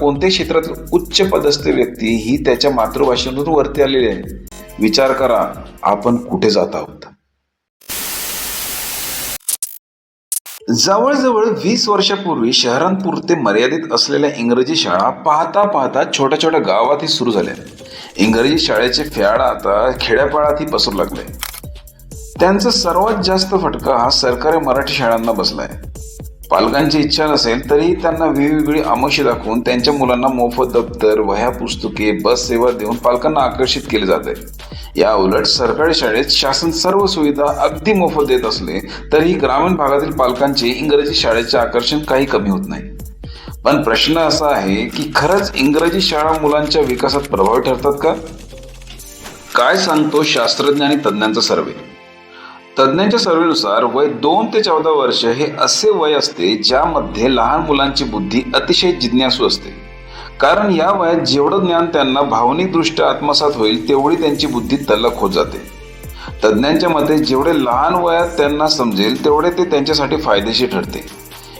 कोणत्याही क्षेत्रातील उच्च पदस्थ व्यक्ती ही त्याच्या मातृभाषेतून वरती आलेली आहे. विचार करा आपण कुठे जात आहोत? जवळजवळ वीस वर्षापूर्वी शहरांपुरते मर्यादित असलेल्या इंग्रजी शाळा पाहता पाहता छोट्या छोट्या गावातही सुरू झाल्या. इंग्रजी शाळेचे फ्याड आता खेड्यापाड्यातही पसरू लागले. त्यांचा सर्वात जास्त फटका हा सरकारी मराठी शाळांना बसलाय. पालकांची इच्छा नसेल तरी त्यांना वेगवेगळी आमशी दाखवून त्यांच्या मुलांना मोफत दप्तर वह्या पुस्तके बस सेवा देऊन पालकांना आकर्षित केले जात आहे. या उलट सरकारी शाळेत शासन सर्व सुविधा अगदी मोफत देत असले तरीही ग्रामीण भागातील पालकांचे इंग्रजी शाळेचे आकर्षण काही कमी होत नाही. पण प्रश्न असा आहे की खरंच इंग्रजी शाळा मुलांच्या विकासात प्रभावी ठरतात का? काय सांगतो शास्त्रज्ञ आणि तज्ज्ञांचा सर्वे? तज्ज्ञांच्या सर्वेनुसार वय दोन ते चौदा वर्ष हे असे वय असते ज्यामध्ये लहान मुलांची बुद्धी अतिशय जिज्ञासू असते. कारण या वयात जेवढं ज्ञान त्यांना भावनिकदृष्ट्या आत्मसात होईल तेवढी त्यांची बुद्धी तल्लक होत जाते. तज्ज्ञांच्या मते जेवढे लहान वयात त्यांना समजेल तेवढे ते त्यांच्यासाठी फायदेशीर ठरते.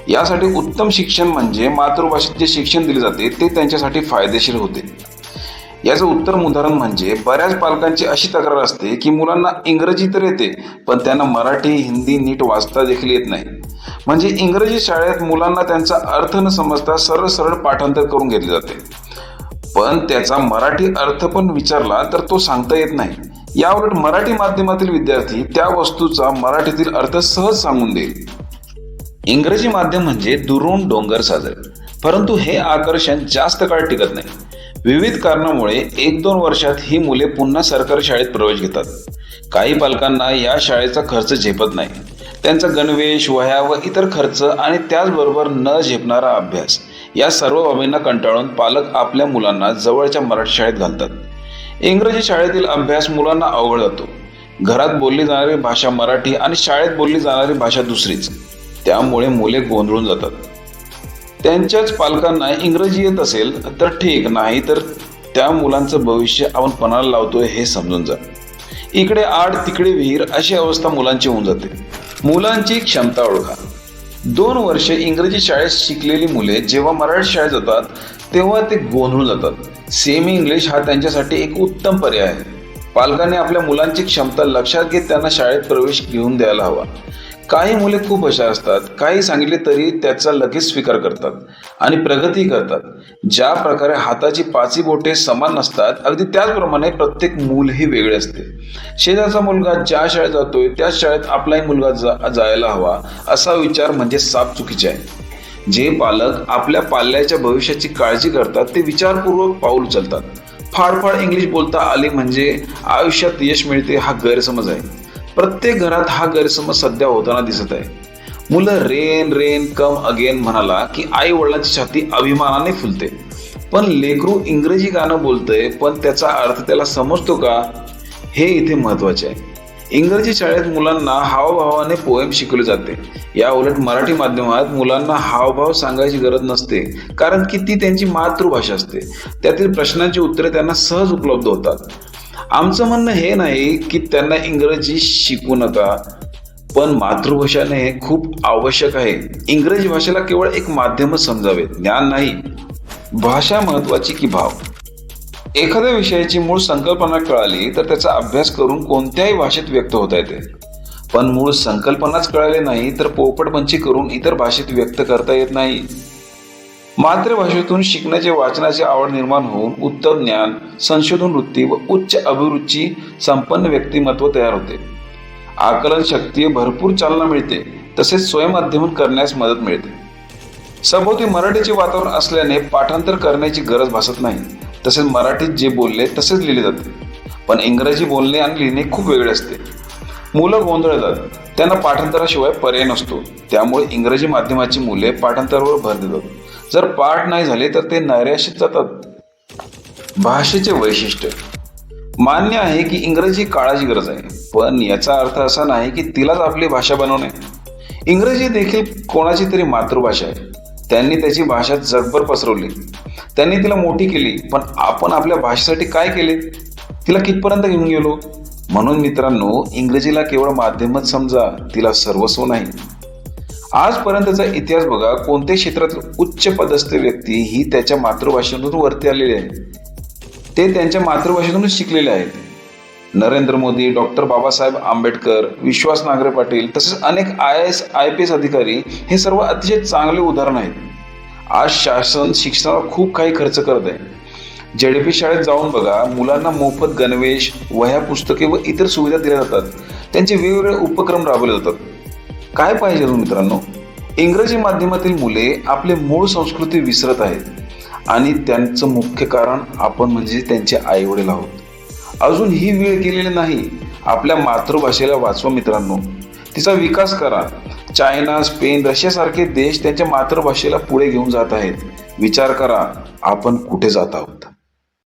यासाठी उत्तम शिक्षण म्हणजे मातृभाषेत जे शिक्षण दिले जाते ते त्यांच्यासाठी फायदेशीर होते. याचं उत्तम उदाहरण म्हणजे बऱ्याच पालकांची अशी तक्रार असते की मुलांना इंग्रजी तर येते पण त्यांना मराठी हिंदी नीट वाचता देखील येत नाही. म्हणजे इंग्रजी शाळेत मुलांना त्यांचा अर्थ न समजता सरळ सरळ पाठांतर करून घेतले जाते. पण त्याचा मराठी अर्थ पण विचारला तर तो सांगता येत नाही. याउलट मराठी माध्यमातील विद्यार्थी त्या वस्तूचा मराठीतील अर्थ सहज सांगून देईल. इंग्रजी माध्यम म्हणजे दुरून डोंगर साजरे. परंतु हे आकर्षण जास्त काळ टिकत नाही. विविध कारणामुळे एक दोन वर्षात ही मुले पुन्हा सरकारी शाळेत प्रवेश घेतात. काही पालकांना या शाळेचा खर्च झेपत नाही. त्यांचा गणवेश वह्या व इतर खर्च आणि त्याचबरोबर न झेपणारा अभ्यास या सर्व बाबींना कंटाळून पालक आपल्या मुलांना जवळच्या मराठी शाळेत घालतात. इंग्रजी शाळेतील अभ्यास मुलांना अवघड जातो. घरात बोलली जाणारी भाषा मराठी आणि शाळेत बोलली जाणारी भाषा दुसरीच. त्यामुळे मुले गोंधळून जातात. त्यांच्याच पालकांना इंग्रजी येत असेल तर ठीक. नाही तर त्या मुलांचं भविष्य आपण पणाला लावतोय हे समजून जा. इकडे आड तिकडे विहीर अशी अवस्था मुलांची होऊन जाते. मुलांची क्षमता ओळखा. दोन वर्षे इंग्रजी शाळेत शिकलेली मुले जेव्हा मराठी शाळेत जातात तेव्हा ते गोंधळून जातात. सेमी इंग्लिश हा त्यांच्यासाठी एक उत्तम पर्याय आहे. पालकांनी आपल्या मुलांची क्षमता लक्षात घेत त्यांना शाळेत प्रवेश घेऊन द्यायला हवा. काही मुले खूप अशा असतात काही सांगितले तरी त्याचा लगेच स्वीकार करतात आणि प्रगती करतात. ज्या प्रकारे हाताची पाची बोटे समान नसतात अगदी त्याचप्रमाणे प्रत्येक मूल हे वेगळे असते. शेजारचा मुलगा ज्या शाळेत जातोय त्याच शाळेत आपलाही मुलगा जा जायला हवा असा विचार म्हणजे साप चुकीचे आहे. जे पालक आपल्या पाल्याच्या भविष्याची काळजी करतात ते विचारपूर्वक पाऊल उचलतात. फाडफाड इंग्लिश बोलता आले म्हणजे आयुष्यात यश मिळते हा गैरसमज आहे. प्रत्येक घरात हा गैरसमज सध्या होताना दिसत आहे. मुलं रेन रेन कम अगेन म्हणाला की आई वडिलांची छाती अभिमानाने फुलते. पण लेकरू इंग्रजी गाणं बोलतंय पण त्याचा अर्थ त्याला समजतो का? हे इथे महत्त्वाचे आहे. इंग्रजी शाळेत मुलांना हावभावाने पोएम शिकवले जाते. या उलट मराठी माध्यमात मुलांना हावभाव सांगायची गरज नसते कारण की ती त्यांची मातृभाषा असते. त्यातील प्रश्नांची उत्तरे त्यांना सहज उपलब्ध होतात. आमचं म्हणणं हे नाही की त्यांना इंग्रजी शिकू नका पण मातृभाषाने हे खूप आवश्यक आहे. इंग्रजी भाषेला केवळ एक माध्यमच समजावे ज्ञान नाही. भाषा महत्वाची की भाव? एखाद्या विषयाची मूळ संकल्पना कळाली तर त्याचा अभ्यास करून कोणत्याही भाषेत व्यक्त होता येते. पण मूळ संकल्पनाच कळाली नाही तर पोपटपंची करून इतर भाषेत व्यक्त करता येत नाही. मातृभाषेतून शिकण्याचे वाचनाची आवड निर्माण होऊन उत्तम ज्ञान संशोधन वृत्ती व उच्च अभिरुची संपन्न व्यक्तिमत्व तयार होते. आकलन शक्ती भरपूर चालना मिळते तसेच स्वयंमाध्यमन करण्यास मदत मिळते. सभोवती मराठीचे वातावरण असल्याने पाठांतर करण्याची गरज भासत नाही. तसेच मराठीत जे बोलले तसेच लिहिले जाते. पण इंग्रजी बोलणे आणि लिहिणे खूप वेगळे असते. मुलं गोंधळतात त्यांना पाठांतराशिवाय पर्याय नसतो. त्यामुळे इंग्रजी माध्यमाची मुले पाठांतरावर भर देतात. जर पाठ नाही झाले तर ते नैराश्यात जातात. भाषेचे वैशिष्ट्य. मान्य आहे की इंग्रजी काळाची गरज आहे पण याचा अर्थ असा नाही की तिलाच आपली भाषा बनवणे. इंग्रजी देखील कोणाची तरी मातृभाषा आहे. त्यांनी त्याची भाषा जगभर पसरवली. त्यांनी तिला मोठी केली पण आपण आपल्या भाषेसाठी काय केले? तिला कितपर्यंत घेऊन गेलो? म्हणून मित्रांनो इंग्रजीला केवळ माध्यमच समजा तिला सर्वस्व नाही. आजपर्यंतचा इतिहास बघा कोणत्याही क्षेत्रातील उच्च पदस्थ व्यक्ती ही त्याच्या मातृभाषेतून वरती आलेली आहे? ते त्यांच्या मातृभाषेतूनच शिकलेले आहेत. नरेंद्र मोदी डॉक्टर बाबासाहेब आंबेडकर विश्वास नांगरे पाटील तसेच अनेक I S I P S अधिकारी हे सर्व अतिशय चांगले उदाहरण आहेत. आज शासन शिक्षणावर खूप काही खर्च करत आहे. जेडपी शाळेत जाऊन बघा मुलांना मोफत गणवेश वह्या पुस्तके व इतर सुविधा दिल्या जातात. त्यांचे वेगवेगळे उपक्रम राबवले जातात. काय पाहिजे मित्रांनो? इंग्रजी माध्यमातील मुले आपले मूळ संस्कृती विसरत आहेत आणि त्यांचं मुख्य कारण आपण म्हणजे त्यांचे आईवडील आहोत. अजून ही वेळ गेलेली नाही. आपल्या मातृभाषेला वाचवा मित्रांनो. तिचा विकास करा. चायना स्पेन रशियासारखे देश त्यांच्या मातृभाषेला पुढे घेऊन जात आहेत. विचार करा आपण कुठे जात आहोत?